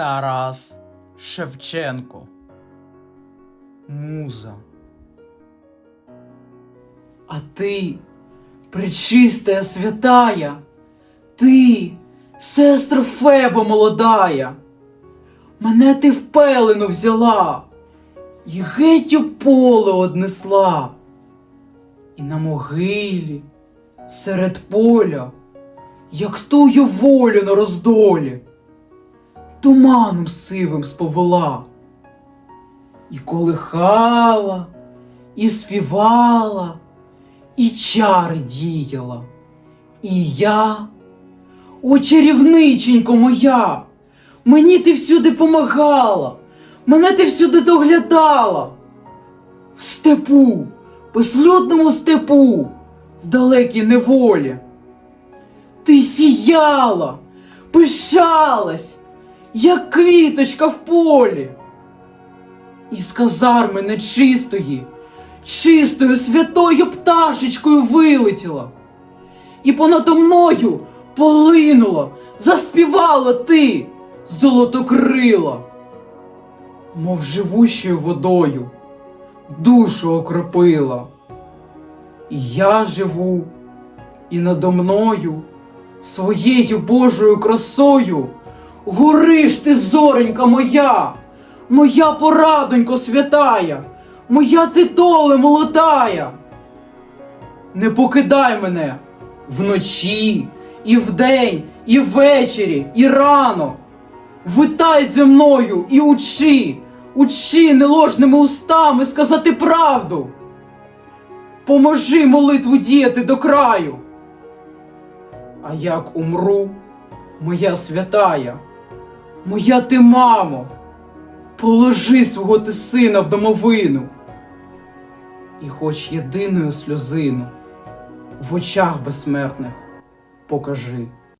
Тарас Шевченко. Муза. А ты, пречистая святая, ти, сестра Феба молодая, мене ти в пелену взяла і геть у поле однесла. І на могилі, серед поля, як тую волю на роздолі, туманом сивим сповела, і колихала, і співала, і чари діяла. І я, о чарівниченько моя, мені ти всюди помагала, мене ти всюди доглядала. В степу, безлюдному степу, в далекій неволі. Ти сіяла, пишалась, як квіточка в полі. Із казарми нечистої, чистою святою пташечкою вилетіла. І понадо мною полинула, заспівала ти, золотокрила, мов живущою водою, душу окропила. І я живу, і надо мною, своєю Божою красою, гориш ти, зоренька моя, моя порадонько святая, моя ти доле молодая. Не покидай мене вночі, і вдень, і ввечері, і рано. Витай зі мною і учи, учи неложними устами сказати правду. Поможи молитву діяти до краю. А як умру, моя святая, моя ти мамо, положи свого ти сина в домовину. І хоч єдиною сльозину в очах безсмертних покажи.